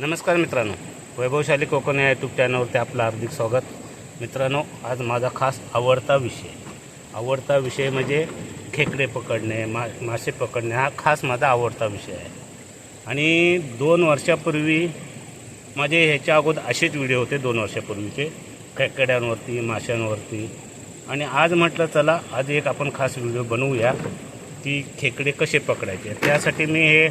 नमस्कार मित्रांनो वैभवशाली कोकण या यूट्यूब चॅनलवरती आपलं हार्दिक स्वागत. मित्रांनो आज माझा खास आवडता विषय. आवडता विषय म्हणजे खेकडे पकडणे मा मासे पकडणे हा खास माझा आवडता विषय आहे. आणि दोन वर्षापूर्वी माझे ह्याच्या अगोदर असेच व्हिडिओ होते दोन वर्षापूर्वीचे खेकड्यांवरती माशांवरती. आणि आज म्हटलं चला आज एक आपण खास व्हिडिओ बनवूया की खेकडे कसे पकडायचे. त्यासाठी मी हे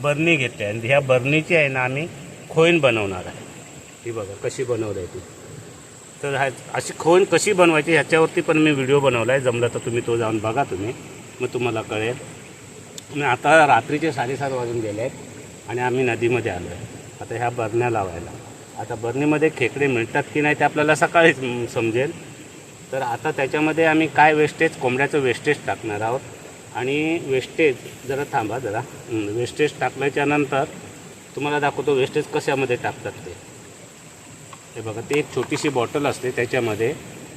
बरणी घेतली आहे आणि ह्या बरणीची आहे ना आम्ही खोईन बनवणार आहे. ही बघा कशी बनवली आहे ती. तर ह्या अशी खोईन कशी बनवायची ह्याच्यावरती पण मी व्हिडिओ बनवला आहे जमलं तर तुम्ही तो जाऊन बघा तुम्ही. मग तुम्हाला कळेल. आणि आता रात्रीचे साडेसात वाजून गेले आहेत आणि आम्ही नदीमध्ये आलो आहे आता ह्या बरण्या लावायला. आता बरणीमध्ये खेकडे मिळतात की नाही ते आपल्याला सकाळीच समजेल. तर आता त्याच्यामध्ये आम्ही काय वेस्टेज कोंबड्याचं वेस्टेज टाकणार आहोत. आणि वेस्टेज जरा थांबा जरा. वेस्टेज टाकल्याच्या नंतर तुम्हाला दाखवतो वेस्टेज कशामध्ये टाकतात ते. हे बघा ते एक छोटीशी बॉटल असते त्याच्यामध्ये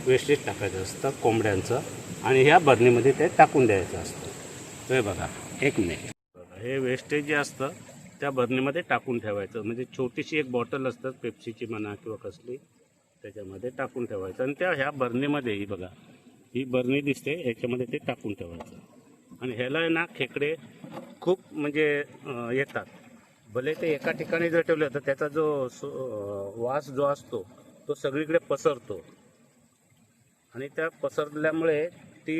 वेस्टेज टाकायचं असतं कोंबड्यांचं आणि ह्या बरणीमध्ये ते टाकून द्यायचं असतं. हे बघा एक मिनिट बघा, हे वेस्टेज जे असतं त्या बरणीमध्ये टाकून ठेवायचं. म्हणजे छोटीशी एक बॉटल असतं पेप्सीची म्हणा किंवा कसली त्याच्यामध्ये टाकून ठेवायचं. आणि त्या ह्या बरणीमध्ये ही बघा ही बरणी दिसते याच्यामध्ये ते टाकून ठेवायचं. आणि ह्याला आहे ना खेकडे खूप म्हणजे येतात. भले ते एका ठिकाणी जर ठेवलं तर त्याचा जो वास जो असतो तो सगळीकडे पसरतो. आणि त्या पसरल्यामुळे ती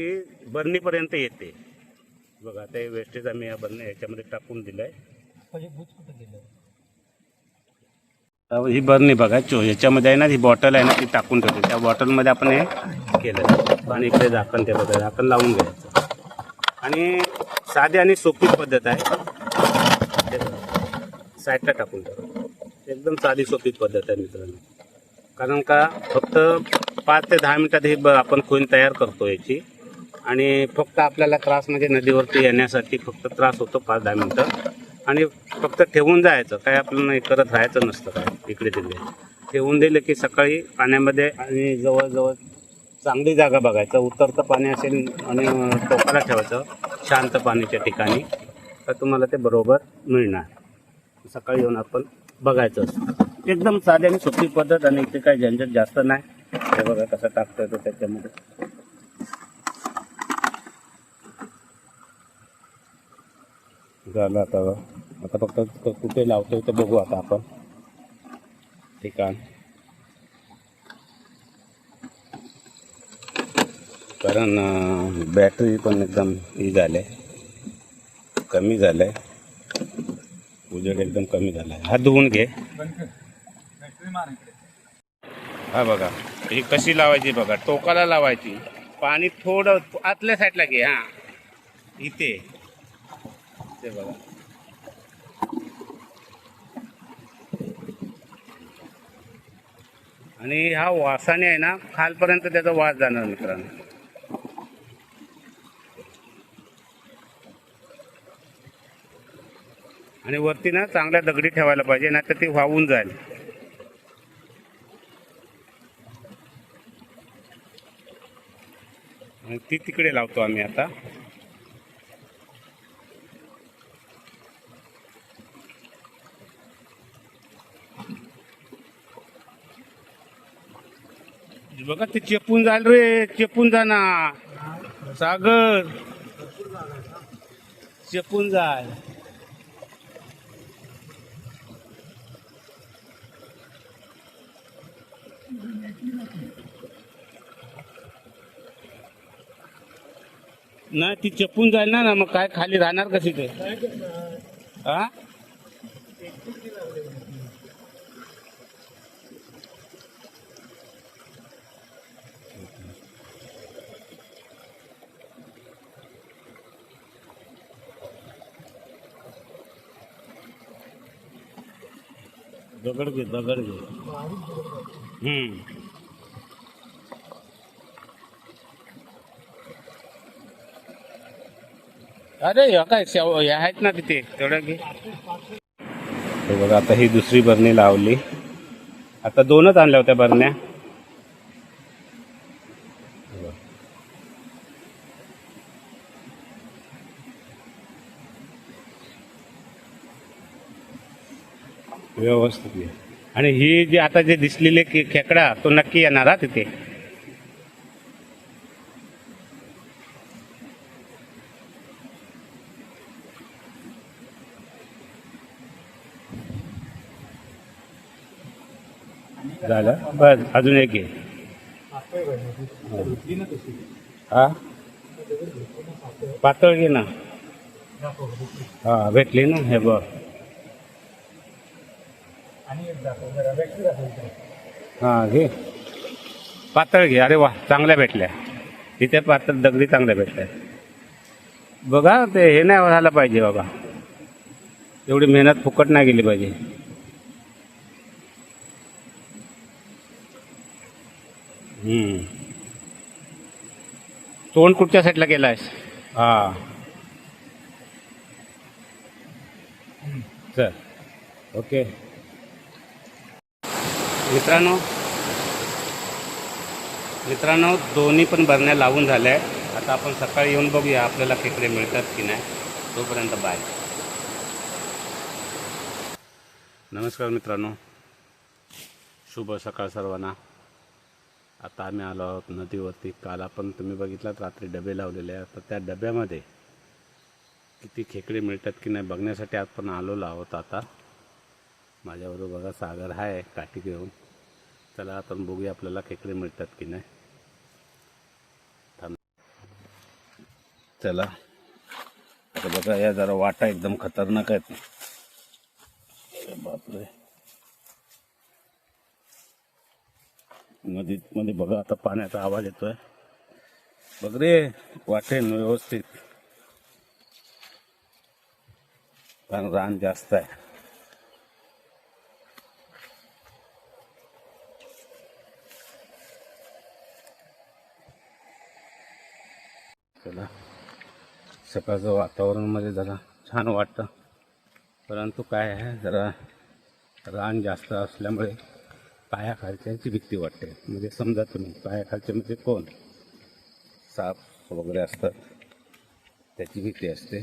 बरणीपर्यंत येते. बघा आता हे वेस्टेज आम्ही या बरणी याच्यामध्ये टाकून दिलं? आहे ही बरणी बघा चो याच्यामध्ये आहे ना ही बॉटल आहे ना ती टाकून ठेवते. त्या बॉटलमध्ये आपण हे केलं आणि इकडे झाकण ते बघा झाकण लावून घ्यायचं. आणि साधी आणि सोपी पद्धत आहे. साईडला टाकून एकदम साधी सोपी पद्धत आहे मित्रांनो. कारण का फक्त पाच ते दहा मिनटात ही ब आपण खोईन तयार करतो याची. आणि फक्त आपल्याला त्रास म्हणजे नदीवरती येण्यासाठी फक्त त्रास होतो पाच दहा मिनटं. आणि फक्त ठेवून जायचं काय आपल्याला नाही करत राहायचं नसतं काय इकडे तिकडे. ठेवून दिलं की सकाळी पाण्यामध्ये आणि जवळजवळ चांगली जागा बघायचं. उतरतं पाणी असेल आणि टोकाला ठेवायचं शांत पाण्याच्या ठिकाणी तर तुम्हाला ते बरोबर मिळणार. सकाळी येऊन आपण बघायचं असतं एकदम साधी आणि सोपी पद्धत आणि इथे काही झंझट जास्त नाही. हे बघा कसं टाकता येतो त्याच्यामध्ये. झालं आता. आता फक्त कुठे लावतोय ते बघू आता आपण. ठिकाण. कारण बॅटरी पण एकदम ही झाले कमी झालंय. उजेड एकदम कमी झालाय. हा धुवून घे. हा बघा ही कशी लावायची बघा टोकाला लावायची. पाणी थोडं आतल्या साईडला घे हा. इथे. ते बघा. आणि हा वासाने आहे ना खालपर्यंत त्याचा वास जाणार मित्रांनो. आणि वरती ना चांगल्या दगडी ठेवायला पाहिजे नाहीतर ती वाहून जाईल. आणि ती तिकडे लावतो आम्ही आता. बघा ते चेपून जाल रे चेपून जा ना सागर. चेपून जाय नाही ती चपून जाईल ना ना मग काय खाली राहणार कशी ते हा? दगड घे दगड घे. हम्म. अरे ह्या काय शेव हे आहेत ना तिथे तेवढं घे. बघा आता ही दुसरी बरणी लावली. आता दोनच आणल्या होत्या बरण्या. व्यवस्थित आणि ही जी आता जे दिसलेले की खेकडा तो नक्की येणार हा तिथे. झालं? बस अजून एक आहे हा? पातळ घे ना. हा भेटली ना? हे बघ. हा घे. पातळ घे. अरे वा चांगल्या भेटल्या. तिथे पातळ दगडी चांगल्या भेटल्या. बघा ते हे नाही व्हायला पाहिजे बाबा. एवढी मेहनत फुकट नाही गेली पाहिजे. हम्म. तोंड कुठच्या साईडला गेलायस हा. चल. ओके. मित्रांनो मित्रांनो दोन्ही पण भरण्या लावून झाल्या आहे आता आपण सकाळी येऊन बघूया आपल्याला खेकडे मिळतात की नाही. तोपर्यंत बाय नमस्कार मित्रांनो. शुभ सकाळ सर्वांना. आता आम्ही आलो आहोत नदीवरती. काल आपण तुम्ही बघितलात रात्री डबे लावलेले आहेत. तर त्या डब्यामध्ये किती खेकडे मिळतात की नाही बघण्यासाठी आपण आलेलो आहोत आता. माझ्याबरोबर बघा सागर आहे काठी घेऊन चला आपण बघूया आपल्याला खेकडे मिळतात की नाही. थांब. चला. आता बघा या जरा वाटा एकदम खतरनाक आहेत. बापरे. नदीत मध्ये बघा आता पाण्याचा आवाज येतोय. बघ रे वाटेन व्यवस्थित. कारण रान जास्त आहे. त्याला सकाळचं वातावरणमध्ये जरा छान वाटतं. परंतु काय आहे जरा रान जास्त असल्यामुळे पायाखालच्याची भीती वाटते. म्हणजे समजा तुम्ही पायाखालचे म्हणजे कोण? साप वगैरे असतात. त्याची भीती असते.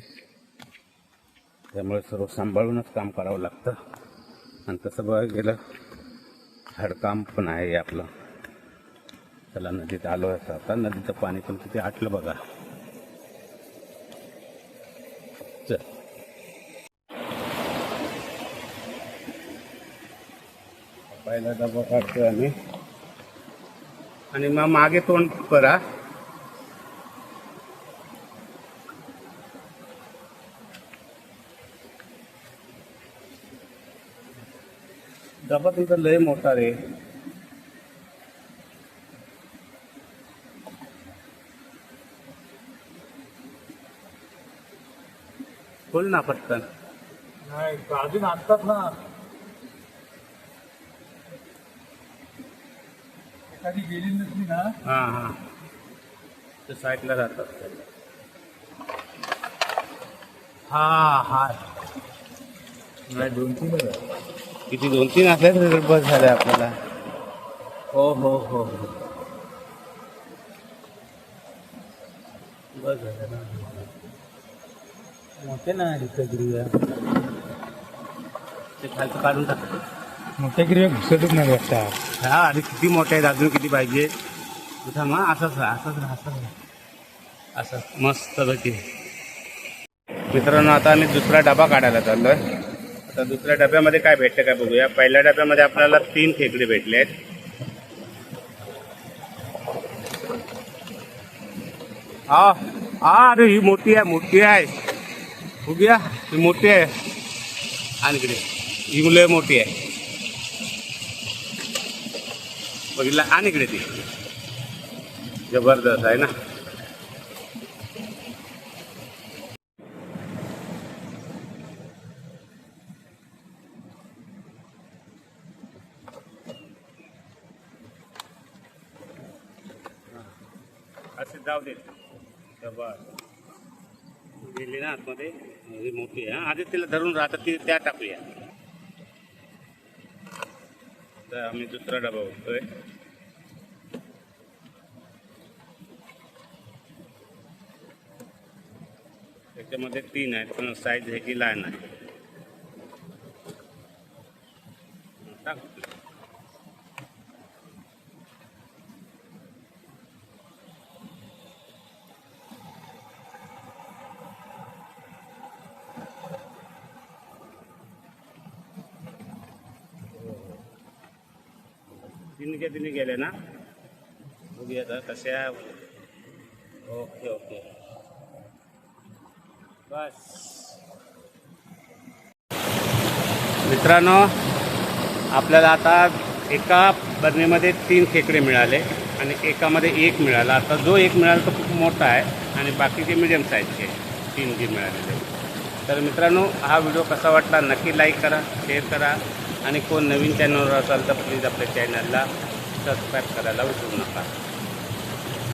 त्यामुळे सर्व सांभाळूनच काम करावं लागतं. आणि तसं बघायला गेलं हाडकाम पण आहे आपलं. त्याला नदीत आलो आहे. आता नदीचं पाणी पण किती आटलं बघा. पहिला डबा काढतोय आम्ही. आणि मग मागे तोंड करा. डबा तुमचा लय मोठा रे. खोल ना पटकन. नाही अजून आणतात ना. एखादी गेली नसली ना. हा हा. ते साईडला जातात. हा हा. नाही दोन तीन किती दोन तीन असल्या तर बस झाले आपल्याला. हो हो हो हो. बस झालं ना. मोठे ना गिरव्या ते खालचं काढून टाक मोठ्या गिरव्या घुसतच नाही वाटतात हा अरे किती मोठे आहेत अजून किती पाहिजे? तुझा मग असंच राहा असंच राहा असंच राहा. असं मस्त पैकी. मित्रांनो आता आम्ही दुसरा डबा काढायला चाललो आहे आता दुसऱ्या डब्यामध्ये काय भेटतं काय बघूया. पहिल्या डब्यामध्ये आपल्याला तीन खेकडे भेटले आहेत हा हा अरे ही मोठी आहे मोठी आहे. बघूया ही मोठी आहे. आणि इकडे ही मुलं मोठी आहे. बघितला. आणि इकडे ती. जबरदस्त आहे ना. असे जाऊ दे. जबरदस्त गेली ना आतमध्ये. मोठी आहे आधी तिला धरून राहतात ती त्या टाकूया. तर आम्ही दुसरा डबा बघतोय त्याच्यामध्ये तीन आहेत पण साईज ह्याची लहान आहे टाक तिन्हीच्या तिन्ही गेले ना बघूया आता कशा ओके ओके बस मित्रांनो आपल्याला आता एका बरणीमध्ये तीन खेकडे मिळाले आणि एकामध्ये एक मिळाला. आता जो एक मिळाला तो खूप मोठा आहे आणि बाकीचे मिडियम साईजचे तीन जे मिळालेले तर मित्रांनो हा व्हिडिओ कसा वाटला नक्की लाईक करा शेअर करा आणि कोण नवीन चॅनलवर असाल तर प्लीज आपल्या चॅनलला सबस्क्राईब करायला विसरू नका.